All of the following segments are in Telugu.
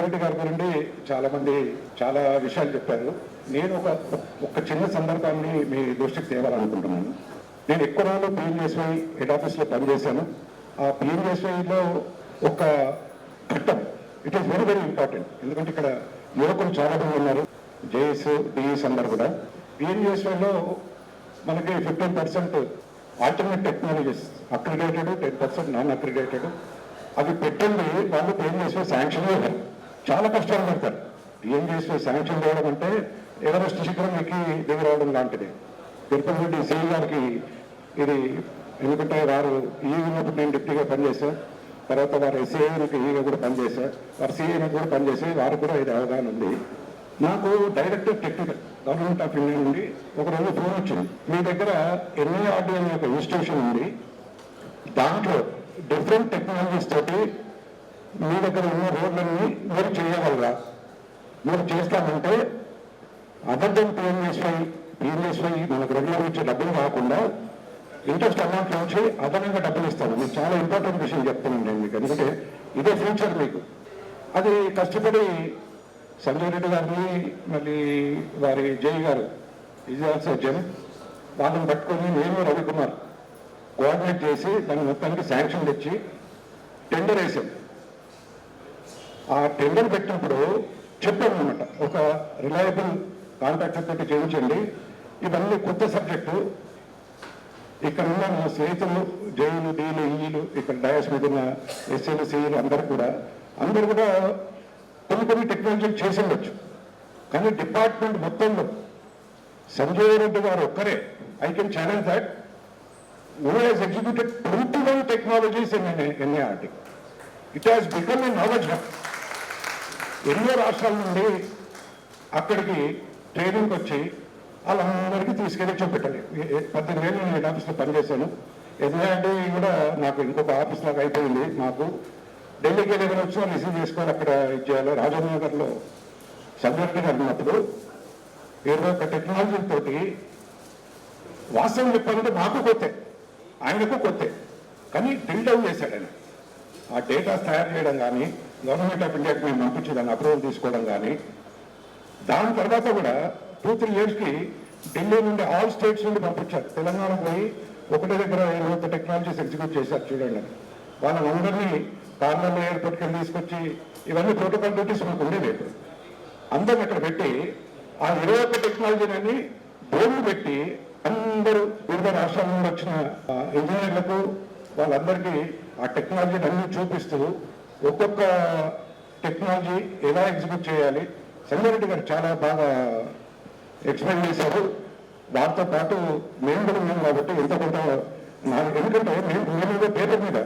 సుబ్బారెడ్డి గారి గురించి చాలామంది చాలా విషయాలు చెప్పారు. నేను ఒక ఒక చిన్న సందర్భాన్ని మీ దృష్టికి తేవాలనుకుంటున్నాను. నేను ఎక్కువ రోజులు పిఎంఎస్వై హెడ్ ఆఫీస్లో పనిచేశాను. ఆ పిఎంఎస్వైలో ఒక ఘట్టం it is very very important ఎందుకంటే ఇక్కడ యువకులు చాలా మంది ఉన్నారు. జేఎస్ డిఎస్ అందరు కూడా. పిఎంఎస్వైలో మనకి fifteen percent alternate technologies accredited ten percent non accredited అవి పెట్టింది వాళ్ళు పిఎంఎస్వై శాంక్షన్ ఇవ్వరు చాలా కష్టాలు పడతారు. చేస్తే శాంక్షన్ చేయడం అంటే ఎవరెస్ట్ శిఖరం ఎక్కి దిగరావడం లాంటిది. తిరుపతి రెడ్డి సిఈ గారికి ఇది ఎందుకంటే వారు ఈ ఉన్నప్పుడు నేను డిప్యూటీగా పనిచేశాను తర్వాత వారు ఎస్ఏకి ఈగా కూడా పనిచేశారు వారు సిఏని కూడా పనిచేసి వారు కూడా ఇది అవగాహన ఉంది. నాకు director technical government of India నుండి ఒక రోజు ఫోన్ వచ్చింది. మీ దగ్గర ఎన్ఐఆర్డి అనే ఒక ఇన్స్టిట్యూషన్ ఉంది. దాంట్లో డిఫరెంట్ టెక్నాలజీస్ తోటి మీ దగ్గర ఉన్న రోడ్లన్నీ మీరు చేయగలరా? మీరు చేస్తామంటే అదర్ దెన్ పిఎంఎస్వై పిఎంఎస్వై మనకు రెగ్యులర్ ఇచ్చే డబ్బులు కాకుండా ఇంట్రెస్ట్ అమౌంట్ నుంచి అదనంగా డబ్బులు ఇస్తాను మీకు చాలా ఇంపార్టెంట్ విషయం చెప్తున్నాను మీకు. ఎందుకంటే ఇదే ఫ్యూచర్ మీకు. అది కష్టపడి సంజయ్ రెడ్డి గారిని మళ్ళీ వారి జై గారు ఇది ఆల్సో జన్ వాళ్ళని పట్టుకొని నేను రవికుమార్ కోఆర్డినేట్ చేసి దాన్ని మొత్తానికి శాంక్షన్ తెచ్చి టెండర్ వేసాం. ఆ టెండర్ పెట్టినప్పుడు చెప్పాను అనమాట ఒక రిలయబుల్ కాంట్రాక్టర్ తోటి చేయించండి ఇవన్నీ కొత్త సబ్జెక్టు ఇక్కడ ఉన్న నా స్నేహితులు జైలు డీలు ఈలు ఇక్కడ డయాస్ మీద ఉన్న ఎస్సీలు సీలు అందరు కూడా అందరు కూడా కొన్ని కొన్ని టెక్నాలజీలు చేసి ఉండొచ్చు కానీ డిపార్ట్మెంట్ మొత్తంలో సంజయ్ రెడ్డి గారు ఒక్కరే I can challenge that who has executed 21 technologies in NIRT. It has become a knowledge hub. ఎన్నో రాష్ట్రాల నుండి అక్కడికి ట్రైనింగ్కి వచ్చి వాళ్ళందరికీ తీసుకెళ్ళి చూపెట్టాలి. పద్దెనిమిది వేలు నేను ఆఫీస్లో పనిచేశాను. ఎందుకంటే కూడా నాకు ఇంకొక ఆఫీస్ లాగా అయిపోయింది. నాకు ఢిల్లీకి వెళ్ళి వచ్చి వాళ్ళు రిసీవ్ చేసుకోవాలి అక్కడ ఇచ్చేయాలి. రాజేంద్ర నగర్లో సబ్జెక్ట్ అన్నప్పుడు ఏదో ఒక టెక్నాలజీ తోటి వాస్తవం చెప్పాలంటే మాకు కొత్తే ఆయనకు కొత్తే. కానీ డ్రిల్ డౌన్ చేశాడు ఆయన. ఆ డేటా తయారు చేయడం కానీ గవర్నమెంట్ ఆఫ్ ఇండియాకి మేము పంపించి దాన్ని అప్రూవల్ తీసుకోవడం కానీ. దాని తర్వాత కూడా టూ త్రీ ఇయర్స్కి ఢిల్లీ నుండి ఆల్ స్టేట్స్ నుండి పంపించారు. తెలంగాణ పోయి ఒకటే దగ్గర ఇరవై ఒక్క టెక్నాలజీస్ ఎగ్జిక్యూట్ చేశారు చూడండి. వాళ్ళందరినీ కార్నర్లో ఎయిర్పోర్ట్కి తీసుకొచ్చి ఇవన్నీ ప్రోటోకాల్ డ్యూటీస్ మాకు ఉండేవి. అందరిని అక్కడ పెట్టి ఆ ఇరవై ఒక్క టెక్నాలజీని బోర్డు పెట్టి అందరూ వివిధ రాష్ట్రాల నుండి వచ్చిన ఆ, ఇంజనీర్లకు వాళ్ళందరికీ ఆ టెక్నాలజీని అన్ని చూపిస్తూ ఒక్కొక్క టెక్నాలజీ ఎలా ఎగ్జిక్యూట్ చేయాలి? సంగారెడ్డి గారు చాలా బాగా ఎక్స్ప్లెయిన్ చేశారు. దాంతో పాటు మేము కూడా ఉన్నాం కాబట్టి ఎంత కొంత ఎందుకంటే మేము మేము పేపర్ మీద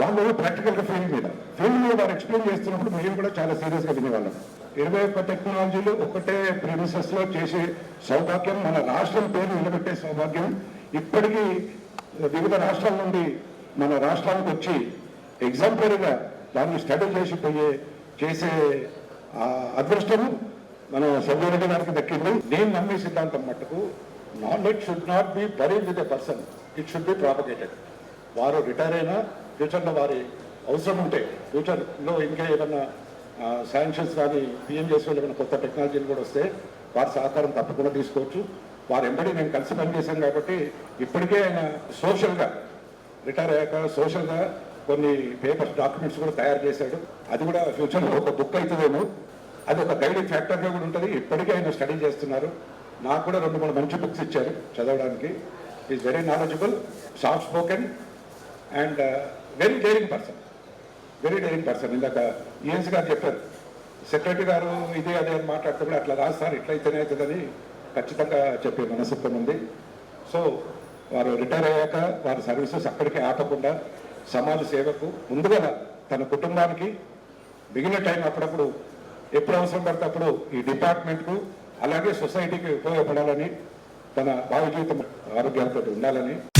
వాళ్ళు ప్రాక్టికల్గా ఫీల్డ్ మీద. ఫీల్డ్ మీద వారు ఎక్స్ప్లెయిన్ చేస్తున్నప్పుడు మేము కూడా చాలా సీరియస్గా వినేవాళ్ళం. ఇరవై ఒక్క టెక్నాలజీలు ఒకటే ప్రీమిసెస్లో చేసే సౌభాగ్యం మన రాష్ట్రం పేరు నిలబెట్టే సౌభాగ్యం. ఇప్పటికీ వివిధ రాష్ట్రాల నుండి మన రాష్ట్రానికి వచ్చి ఎగ్జాంపుల్గా దాన్ని స్టడీ చేసి పోయే చేసే అదృష్టము మన సంజయ్ గారికి దక్కింది. నేను నమ్మే సిద్ధాంతం మట్టుకు knowledge should not be buried with a person it should be propagated వారు రిటైర్ అయినా ఫ్యూచర్లో వారి అవసరం ఉంటే ఫ్యూచర్లో ఇంకా ఏదన్నా శాంక్షన్స్ కానీ పిఎం చేసే ఏమైనా కొత్త టెక్నాలజీలు కూడా వస్తే వారి సహకారం తప్పకుండా తీసుకోవచ్చు. వారు ఎంబడి నేను కలిసి పనిచేశాను కాబట్టి ఇప్పటికే ఆయన సోషల్గా రిటైర్ అయ్యాక సోషల్గా కొన్ని పేపర్స్ డాక్యుమెంట్స్ కూడా తయారు చేశాడు. అది కూడా ఫ్యూచర్లో ఒక బుక్ అవుతుందేమో అది ఒక గైడింగ్ ఫ్యాక్టర్గా కూడా ఉంటుంది. ఇప్పటికే ఆయన స్టడీ చేస్తున్నారు. నాకు కూడా రెండు మూడు మంచి బుక్స్ ఇచ్చారు చదవడానికి. Is very knowledgeable soft spoken and very daring person very daring person ఇందాక ఈఎన్స్ గారు చెప్పారు. సెక్రటరీ గారు ఇదే అదే అని మాట్లాడుతున్నారు అట్లా రాదు సార్ ఇట్లా అయితేనే అవుతుందని ఖచ్చితంగా చెప్పే మనస్తత్వం ఉంది. సో వారు రిటైర్ అయ్యాక వారి సర్వీసెస్ అక్కడికి ఆపకుండా సమాజ సేవకు ముందుగా తన కుటుంబానికి మిగిలిన టైం అప్పుడప్పుడు ఎప్పుడు అవసరం పడితే అప్పుడు ఈ డిపార్ట్మెంట్కు అలాగే సొసైటీకి ఉపయోగపడాలని తన భావ జీవితం ఆరోగ్యాలతో ఉండాలని